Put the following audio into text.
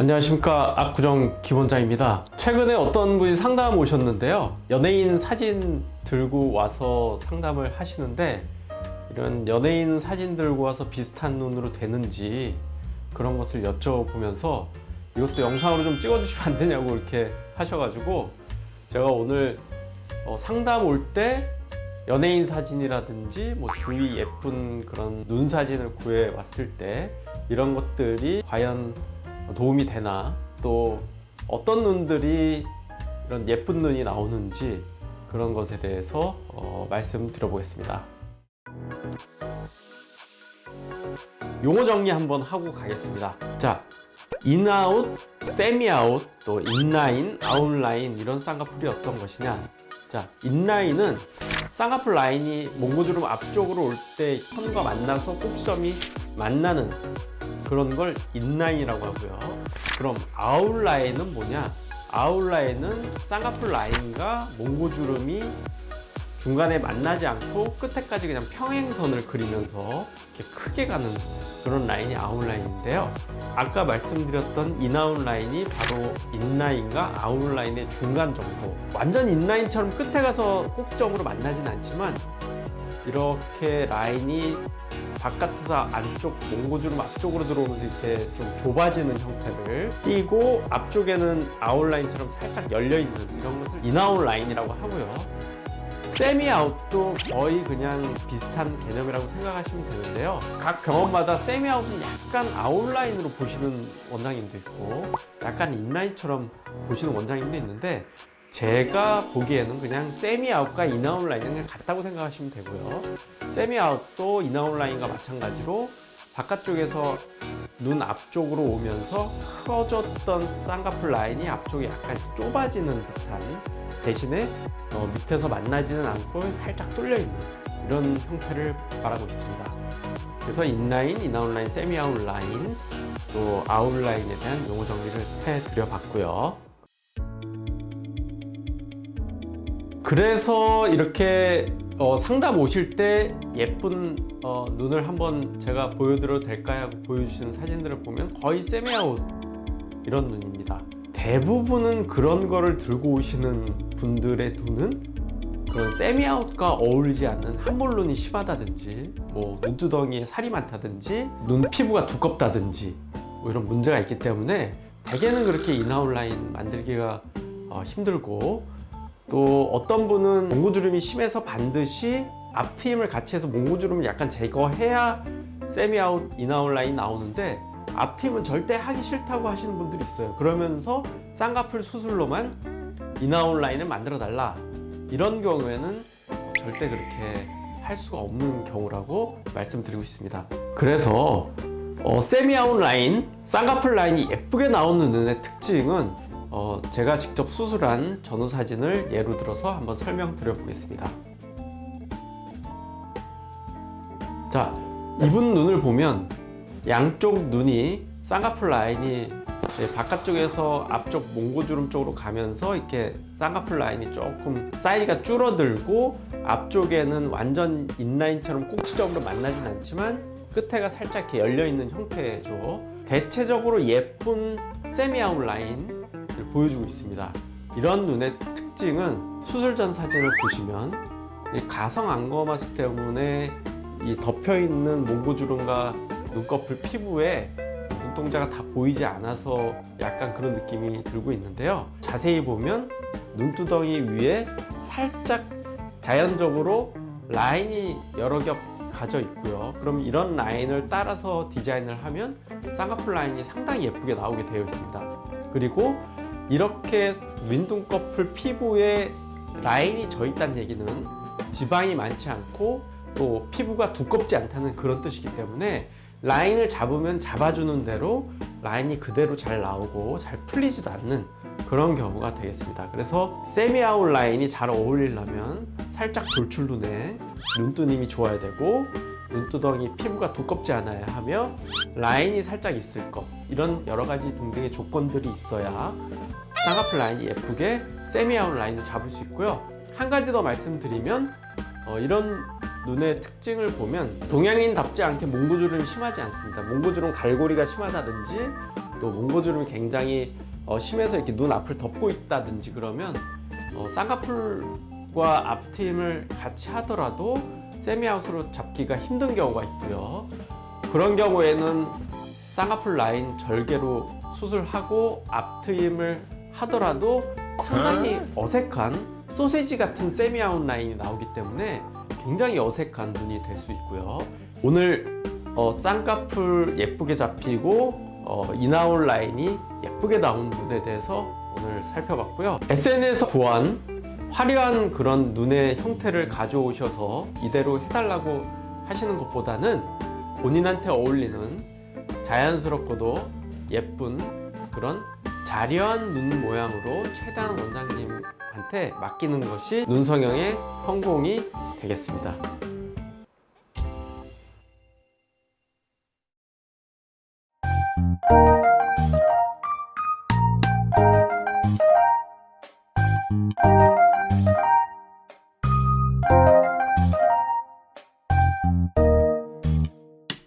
안녕하십니까 압구정 기본자입니다. 최근에 어떤 분이 상담 오셨는데요. 연예인 사진 들고 와서 상담을 하시는데 이런 연예인 사진 들고 와서 비슷한 눈으로 되는지 그런 것을 여쭤보면서 이것도 영상으로 좀 찍어주시면 안 되냐고 이렇게 하셔가지고 제가 오늘 어, 상담 올 때 연예인 사진이라든지 뭐 주위 예쁜 그런 눈 사진을 구해 왔을 때 이런 것들이 과연 도움이 되나 또 어떤 눈들이 이런 예쁜 눈이 나오는지 그런 것에 대해서 어, 말씀드려보겠습니다. 용어 정리 한번 하고 가겠습니다. 자, 인아웃, 세미아웃, 또 인라인, 아웃라인 이런 쌍꺼풀이 어떤 것이냐? 자, 인라인은 쌍꺼풀 라인이 몽고주름 앞쪽으로 올때 현과 만나서 꼭지점이 만나는 그런 걸 인라인이라고 하고요. 그럼 아웃라인은 뭐냐? 아웃라인은 쌍꺼풀 라인과 몽고주름이 중간에 만나지 않고 끝에까지 그냥 평행선을 그리면서 이렇게 크게 가는 그런 라인이 아웃라인인데요. 아까 말씀드렸던 인아웃 라인이 바로 인라인과 아웃라인의 중간 정도. 완전 인라인처럼 끝에 가서 꼭지점으로 만나진 않지만 이렇게 라인이 바깥에서 안쪽 몽고주름 앞쪽으로 들어오면서 이렇게 좀 좁아지는 형태를 띄고 앞쪽에는 아웃라인처럼 살짝 열려 있는 이런 것을 인아웃 라인이라고 하고요. 세미 아웃도 거의 그냥 비슷한 개념이라고 생각하시면 되는데요. 각 병원마다 세미 아웃은 약간 아웃라인으로 보시는 원장님도 있고 약간 인라인처럼 보시는 원장님도 있는데 제가 보기에는 그냥 세미 아웃과 인아웃 라인은 같다고 생각하시면 되고요. 세미 아웃도 인아웃 라인과 마찬가지로 바깥쪽에서 눈 앞쪽으로 오면서 커졌던 쌍꺼풀 라인이 앞쪽에 약간 좁아지는 듯한 대신에 어, 밑에서 만나지는 않고 살짝 뚫려 있는 이런 형태를 말하고 있습니다. 그래서 인라인, 인아웃라인, 세미아웃라인, 또 아웃라인에 대한 용어 정리를 해드려 봤고요. 그래서 이렇게 어, 상담 오실 때 예쁜 어, 눈을 한번 제가 보여드려도 될까요? 하고 보여주시는 사진들을 보면 거의 세미아웃 이런 눈입니다. 대부분은 그런 거를 들고 오시는 분들의 눈은 그런 세미아웃과 어울리지 않는 함몰눈이 심하다든지 뭐 눈두덩이에 살이 많다든지 눈 피부가 두껍다든지 뭐 이런 문제가 있기 때문에 대개는 그렇게 인아웃 라인 만들기가 어, 힘들고 또 어떤 분은 몽고주름이 심해서 반드시 앞트임을 같이 해서 몽고주름을 약간 제거해야 세미아웃, 인아웃 라인 나오는데 앞트임은 절대 하기 싫다고 하시는 분들이 있어요. 그러면서 쌍꺼풀 수술로만 인아웃 라인을 만들어 달라. 이런 경우에는 절대 그렇게 할 수가 없는 경우라고 말씀드리고 있습니다. 그래서 어, 세미아웃 라인, 쌍꺼풀 라인이 예쁘게 나오는 눈의 특징은 어, 제가 직접 수술한 전후 사진을 예로 들어서 한번 설명드려 보겠습니다. 자, 이분 눈을 보면 양쪽 눈이 쌍꺼풀 라인이 네, 바깥쪽에서 앞쪽 몽고주름 쪽으로 가면서 이렇게 쌍꺼풀 라인이 조금 사이즈가 줄어들고 앞쪽에는 완전 인라인처럼 꼭지점으로 만나진 않지만 끝에가 살짝 이렇게 열려 있는 형태죠. 대체적으로 예쁜 세미 아웃 라인 을 보여주고 있습니다. 이런 눈의 특징은 수술 전 사진을 보시면 이 가성 안검하수 때문에 이 덮여 있는 몽고주름과 눈꺼풀 피부에 눈동자가 다 보이지 않아서 약간 그런 느낌이 들고 있는데요. 자세히 보면 눈두덩이 위에 살짝 자연적으로 라인이 여러 겹 가져 있고요. 그럼 이런 라인을 따라서 디자인을 하면 쌍꺼풀 라인이 상당히 예쁘게 나오게 되어 있습니다. 그리고 이렇게 윈눈꺼풀 피부에 라인이 져 있다는 얘기는 지방이 많지 않고 또 피부가 두껍지 않다는 그런 뜻이기 때문에 라인을 잡으면 잡아주는 대로 라인이 그대로 잘 나오고 잘 풀리지도 않는 그런 경우가 되겠습니다. 그래서 세미 아웃 라인이 잘 어울리려면 살짝 돌출 눈에 눈두님이 좋아야 되고 눈두덩이 피부가 두껍지 않아야 하며 라인이 살짝 있을 것 이런 여러 가지 등등의 조건들이 있어야 쌍꺼풀 라인이 예쁘게 세미아웃 라인을 잡을 수 있고요. 한 가지 더 말씀드리면 어, 이런 눈의 특징을 보면 동양인답지 않게 몽고주름이 심하지 않습니다. 몽고주름 갈고리가 심하다든지 또 몽고주름이 굉장히 어, 심해서 이렇게 눈 앞을 덮고 있다든지 그러면 어, 쌍꺼풀과 앞트임을 같이 하더라도 세미아웃으로 잡기가 힘든 경우가 있고요. 그런 경우에는 쌍꺼풀 라인 절개로 수술하고 앞트임을 하더라도 상당히 어색한 소세지 같은 세미 아웃 라인이 나오기 때문에 굉장히 어색한 눈이 될 수 있고요. 오늘 어, 쌍꺼풀 예쁘게 잡히고 어, 인아웃 라인이 예쁘게 나온 눈에 대해서 오늘 살펴봤고요. SNS에서 구한 화려한 그런 눈의 형태를 가져오셔서 이대로 해달라고 하시는 것보다는 본인한테 어울리는 자연스럽고도 예쁜 그런 자려한 눈 모양으로 최대한 원장님한테 맡기는 것이 눈 성형의 성공이 되겠습니다. Thank